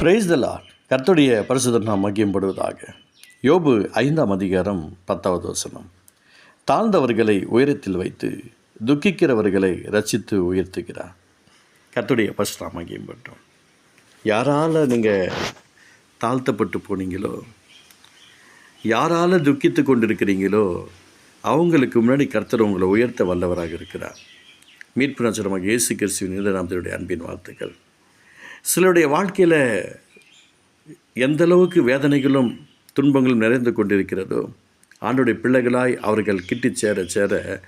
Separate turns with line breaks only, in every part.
Praise the Lord கர்த்தருடைய நாம் மகியப்படுவதாக யோபு ஐந்தாம் அதிகாரம் பத்தாவது வசனம். தாழ்ந்தவர்களை உயரத்தில் வைத்து துக்கிக்கிறவர்களை ரசித்து உயர்த்துகிறார். கர்த்துடைய பரிசு நாம் மகியப்பட்டோம் யாரால் நீங்கள் தாழ்த்தப்பட்டு போனீங்களோ யாரால் துக்கித்து கொண்டிருக்கிறீங்களோ அவங்களுக்கு முன்னாடி கர்த்தர் உங்களை உயர்த்த வல்லவராக இருக்கிறார். மீட்பு நட்சத்திரமாக இயேசு கிறிஸ்துவின் இந்த நாமத்தினுடைய அன்பின் வாழ்த்துக்கள். சிலருடைய வாழ்க்கையில் எந்த அளவுக்கு வேதனைகளும் துன்பங்களும் நிறைந்து கொண்டிருக்கிறதோ ஆண்டுடைய பிள்ளைகளாய் அவர்கள் கிட்டி சேர சேர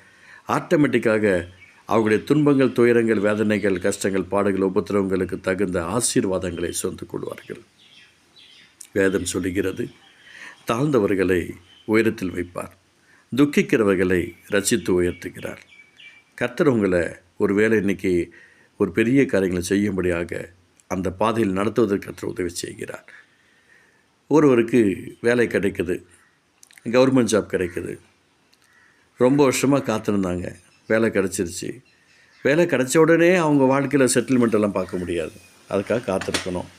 ஆட்டோமேட்டிக்காக அவர்களுடைய துன்பங்கள் துயரங்கள் வேதனைகள் கஷ்டங்கள் பாடுகள் உபத்திரவங்களுக்கு தகுந்த ஆசீர்வாதங்களை சொந்து கொள்வார்கள். வேதம் சொல்லுகிறது தாழ்ந்தவர்களை உயரத்தில் வைப்பார் துக்கிக்கிறவர்களை ரசித்து உயர்த்துகிறார். கர்த்தர் உங்களை ஒரு வேளை ஒரு பெரிய காரியங்களை செய்யும்படியாக அந்த பாதையில் நடத்துவதற்கு கர்த்தர் உதவி செய்கிறார். ஒருவருக்கு வேலை கிடைக்குது கவர்மெண்ட் ஜாப் கிடைக்குது. ரொம்ப வருஷமாக காத்திருந்தாங்க வேலை கிடச்சிருச்சு. வேலை கிடச்ச உடனே அவங்க வாழ்க்கையில் செட்டில்மெண்ட் எல்லாம் பார்க்க முடியாது. அதுக்காக காத்திருக்கணும்.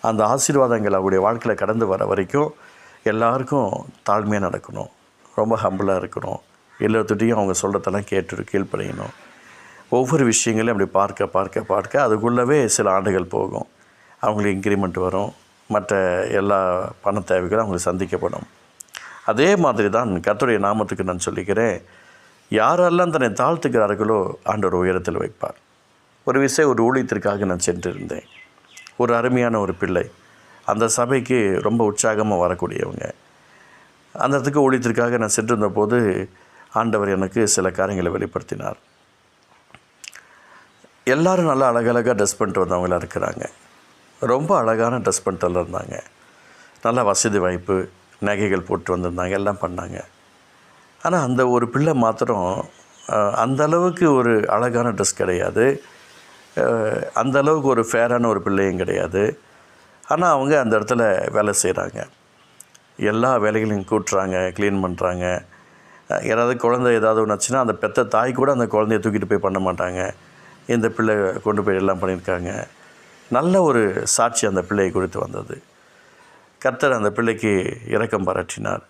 அந்த ஆசீர்வாதங்கள் அவருடைய வாழ்க்கையில் கடந்து வர வரைக்கும் எல்லாருக்கும் தாழ்மையாக நடக்கணும். ரொம்ப ஹம்பிளாக இருக்கணும். எல்லாத்துட்டையும் அவங்க சொல்கிறதெல்லாம் கேட்டு கீழ்ப்படையணும். ஒவ்வொரு விஷயங்களையும் அப்படி பார்க்க பார்க்க பார்க்க அதுக்குள்ளவே சில ஆண்டுகள் போகும். அவங்களுக்கு இன்க்ரிமெண்ட் வரும். மற்ற எல்லா பண தேவைகளும் அவங்களுக்கு சந்திக்கப்படும். அதே மாதிரி தான் கத்துடைய நாமத்துக்கு நான் சொல்லிக்கிறேன். யாரெல்லாம் தன்னை தாழ்த்துக்கிறார்களோ ஆண்டவர் உயரத்தில் வைப்பார். ஒரு விஷயம் ஒரு ஊழியத்திற்காக நான் சென்றிருந்தேன். ஒரு அருமையான ஒரு பிள்ளை. அந்த சபைக்கு ரொம்ப உற்சாகமாக வரக்கூடியவங்க. அந்த இடத்துக்கு ஊழியத்திற்காக நான் சென்றிருந்த போது ஆண்டவர் எனக்கு சில காரியங்களை வெளிப்படுத்தினார். எல்லாரும் நல்லா அழகழகாக ட்ரெஸ் பண்ணிட்டு வந்தவங்களாக இருக்கிறாங்க. ரொம்ப அழகான ட்ரெஸ் பண்ணிட்டு இருந்தாங்க நல்லா வசதி வாய்ப்பு நகைகள் போட்டு வந்திருந்தாங்க எல்லாம் பண்ணாங்க. ஆனால் அந்த ஒரு பிள்ளை மாத்திரம் அந்தளவுக்கு அந்த அளவுக்கு ஒரு அழகான ட்ரெஸ் கிடையாது. அந்த அளவுக்கு ஒரு ஃபேரான ஒரு பிள்ளையும் கிடையாது. ஆனால் அவங்க அந்த இடத்துல வேலை செய்கிறாங்க எல்லா வேலைகளையும் கூட்டுறாங்க க்ளீன் பண்ணுறாங்க யாராவது குழந்தை ஏதாவது ஒன்றுச்சுன்னா அந்த பெத்த தாய் கூட அந்த குழந்தைய தூக்கிட்டு போய் பண்ண மாட்டாங்க. இந்த பிள்ளை கொண்டு போய் எல்லாம் பண்ணியிருக்காங்க. நல்ல ஒரு சாட்சி அந்த பிள்ளையை குறித்து வந்தது. கர்த்தர் அந்த பிள்ளைக்கு இரக்கம் பாராட்டினார்.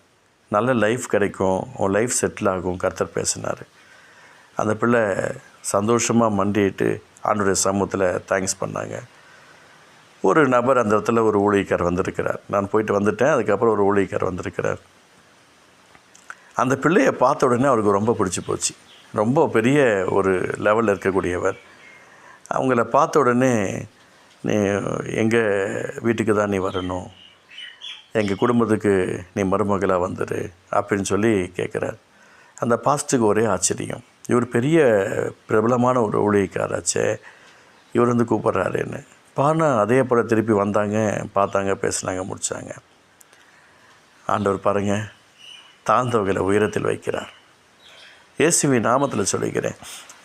நல்ல லைஃப் கிடைக்கும் உன் லைஃப் செட்டில் ஆகும் கர்த்தர் பேசினார். அந்த பிள்ளை சந்தோஷமாக மண்டிட்டு ஆண்டுடைய சமூகத்தில் தேங்க்ஸ் பண்ணாங்க. ஒரு நபர் அந்த இடத்துல ஒரு ஊழியக்கார் வந்திருக்கிறார். நான் போயிட்டு வந்துட்டேன் அதுக்கப்புறம் ஒரு ஊழியக்கார் வந்திருக்கிறார். அந்த பிள்ளையை பார்த்த உடனே அவருக்கு ரொம்ப பிடிச்சி போச்சு. ரொம்ப பெரிய ஒரு லெவலில் இருக்கக்கூடியவர். அவங்கள பார்த்த உடனே நீ எங்கள் வீட்டுக்கு தான் நீ வரணும்? எங்கள் குடும்பத்துக்கு நீ மருமகளாக வந்துடு அப்படின்னு சொல்லி கேட்குறார் அந்த பாஸ்ட்டுக்கு ஒரே ஆச்சரியம். இவர் பெரிய பிரபலமான ஒரு ஊழியக்காராச்சே இவர் வந்து கூப்பிட்றாருன்னு. பானா அதே போல் திருப்பி வந்தாங்க பார்த்தாங்க பேசுனாங்க முடித்தாங்க ஆண்டவர் பாருங்கள் தாழ்ந்தவர்களை உயரத்தில் வைக்கிறார். இயேசுவி நாமத்தில் சொல்லிக்கிறேன்.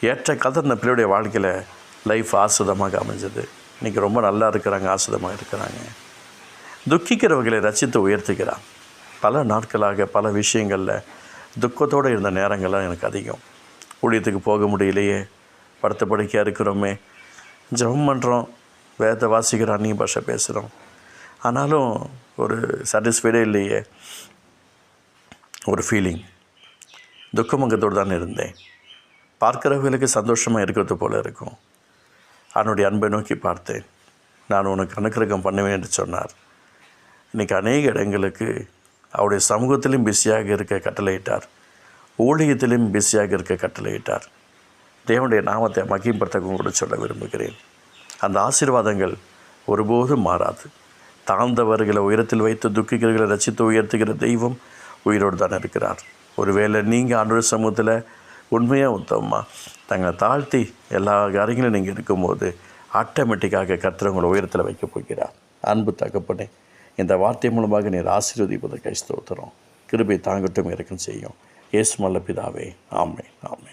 ஏற்ற கதர் இந்த பிள்ளையுடைய வாழ்க்கையில் லைஃப் ஆசுதமாக அமைஞ்சது. இன்றைக்கி ரொம்ப நல்லா இருக்கிறாங்க ஆசுதமாக இருக்கிறாங்க. துக்கிக்கிறவர்களை ரசித்து உயர்த்துக்கிறான் பல நாட்களாக பல விஷயங்களில் துக்கத்தோடு இருந்த நேரங்கள்லாம் எனக்கு அதிகம். ஊழியத்துக்கு போக முடியலையே படுத்த படுக்கையாக இருக்கிறோமே. ஜபம் பண்ணுறோம் வேதத்தை வாசிக்கிறோம் அந்நிய பாஷை பேசுகிறோம் ஆனாலும் ஒரு சாட்டிஸ்ஃபைடே இல்லையே ஒரு ஃபீலிங் துக்கமங்கத்தோடு தான் இருந்தேன். பார்க்கிறவர்களுக்கு சந்தோஷமாக இருக்கிறது போல இருக்கும். அவனுடைய அன்பை நோக்கி பார்த்தேன். நான் உனக்கு அனுக்கிரகம் பண்ணுவேன் என்று சொன்னார். இன்றைக்கி அநேக இடங்களுக்கு அவருடைய சமூகத்திலும் பிஸியாக இருக்க கட்டளையிட்டார். ஊழியத்திலும் பிஸியாக இருக்க கட்டளையிட்டார். தேவனுடைய நாமத்தை மகிம்படுத்தவும் கூட சொல்ல விரும்புகிறேன். அந்த ஆசீர்வாதங்கள் ஒருபோதும் மாறாது. தாழ்ந்தவர்களை உயரத்தில் வைத்து துக்கிக்கிறவர்களை ரசித்து உயர்த்துகிற தெய்வம் உயிரோடு தான் இருக்கிறார். ஒருவேளை நீங்கள் ஆண்டோட சமூகத்தில் உண்மையாக உத்தமமாக தங்களை தாழ்த்தி எல்லா காரியங்களும் நீங்கள் இருக்கும்போது ஆட்டோமேட்டிக்காக கர்த்தர் உயரத்தில் வைக்க போகிறார். அன்பு தகப்பனே இந்த வார்த்தை மூலமாக நீர் ஆசீர்வதிப்பதற்காக ஸ்தோத்திரம். கிருபை தாங்கட்டும் இறக்கம் செய்யும். ஏசுமல்ல பிதாவே. ஆமே ஆமே